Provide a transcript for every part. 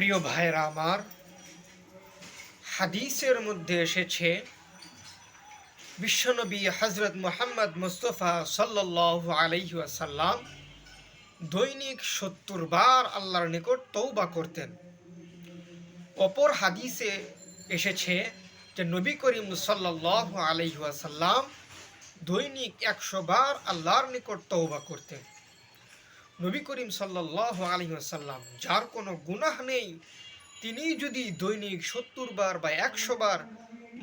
প্রিয় ভাইরা আমার, হাদিসের মধ্যে এসেছে, বিশ্বনবী হজরত মোহাম্মদ মুস্তফা সাল্লাহ আলহি আসাল্লাম দৈনিক সত্তর বার আল্লাহর নিকট তৌবা করতেন। অপর হাদিসে এসেছে যে নবী করিম সাল্লাহ আলহি আসাল্লাম দৈনিক একশো বার আল্লাহর নিকট তৌবা করতেন। নবী করিম সাল্লাহ আলহিহাসাল্লাম যার কোনো গুনাহ নেই, তিনি যদি দৈনিক সত্তর বার বা একশো বার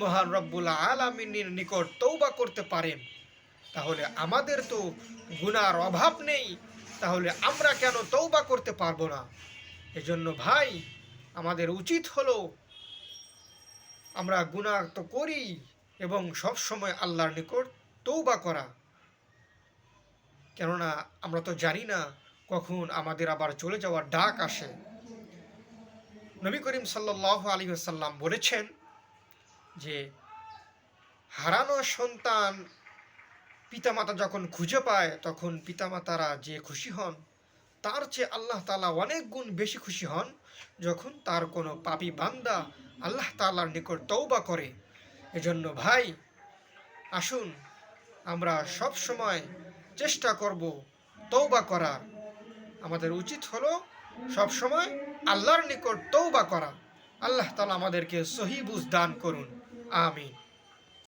মহান রব্বুল আলমিনের নিকট তৌবা করতে পারেন, তাহলে আমাদের তো গুনার অভাব নেই, তাহলে আমরা কেন তৌবা করতে পারব না? এজন্য ভাই, আমাদের উচিত হলো আমরা গুনাহ তো করি এবং সব সময় আল্লাহর নিকট তৌবা করা। কেননা আমরা তো জানি না কখন আমাদের আবার চলে যাওয়ার ডাক আসে। নবী করিম সাল্লাহ আলী আসাল্লাম বলেছেন যে, হারানো সন্তান পিতামাতা যখন খুঁজে পায়, তখন পিতামাতারা যে খুশি হন, তার চেয়ে আল্লাহ তালা অনেক গুণ বেশি খুশি হন যখন তার কোনো পাপি বান্দা আল্লাহ তালার নিকট তৌবা করে। এজন্য ভাই, আসুন আমরা সব সময় চেষ্টা করব তৌবা করার। আমাদের উচিত হলো সবসময় আল্লাহর নিকট তৌবা করা। আল্লাহ তালা আমাদেরকে সহি বুঝ দান করুন। আমিন।